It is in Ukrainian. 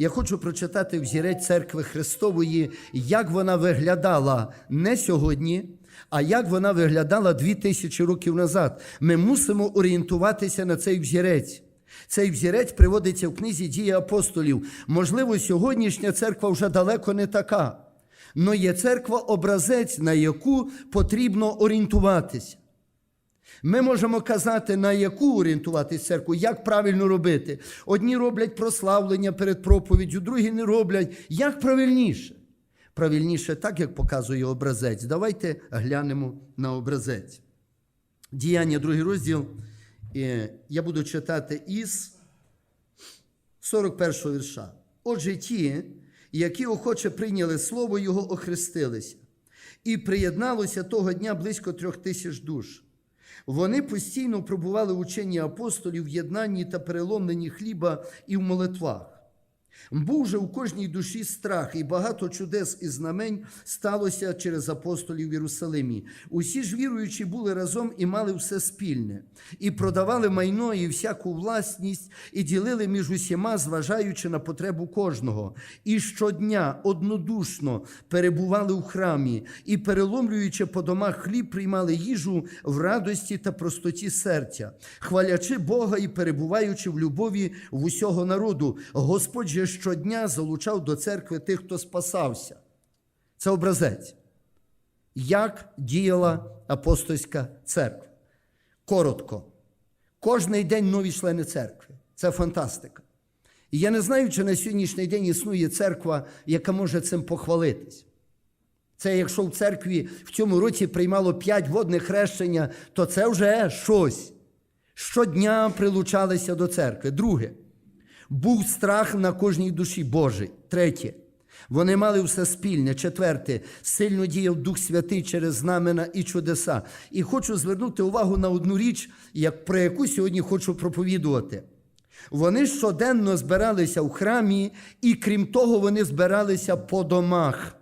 Я хочу прочитати взірець церкви Христової, як вона виглядала не сьогодні, а як вона виглядала дві тисячі років назад. Ми мусимо орієнтуватися на цей взірець. Цей взірець приводиться в книзі дії апостолів. Можливо, сьогоднішня церква вже далеко не така. Но є церква образець, на яку потрібно орієнтуватися. Ми можемо казати, на яку орієнтуватись церкву, як правильно робити. Одні роблять прославлення перед проповіддю, другі не роблять. Як правильніше? Правильніше так, як показує образець. Давайте глянемо на образець. Діяння, другий розділ. Е, Я буду читати із 41 вірша. Отже, ті, які охоче прийняли слово Його, охрестилися, і приєдналося того дня близько трьох тисяч душ. Вони постійно пробували учені апостолів в єднанні та переломленні хліба і в молитвах. Був же у кожній душі страх, і багато чудес і знамень сталося через апостолів в Єрусалимі. Усі ж віруючі були разом і мали все спільне, і продавали майно і всяку власність, і ділили між усіма, зважаючи на потребу кожного. І щодня однодушно перебували в храмі, і, переломлюючи по домах хліб, приймали їжу в радості та простоті серця, хвалячи Бога і перебуваючи в любові в усього народу. Господь же щодня залучав до церкви тих, хто спасався. Це образець. Як діяла апостольська церква? Коротко. Кожний день нові члени церкви. Це фантастика. І я не знаю, чи на сьогоднішній день існує церква, яка може цим похвалитись. Це якщо в церкві в цьому році приймало п'ять водних хрещення, то це вже щось. Щодня прилучалися до церкви. Друге, був страх на кожній душі Божій. Третє. Вони мали все спільне. Четверте, сильно діяв Дух Святий через знамена і чудеса. І хочу звернути увагу на одну річ, як, про яку сьогодні хочу проповідувати. Вони щоденно збиралися в храмі, і крім того, вони збиралися по домах.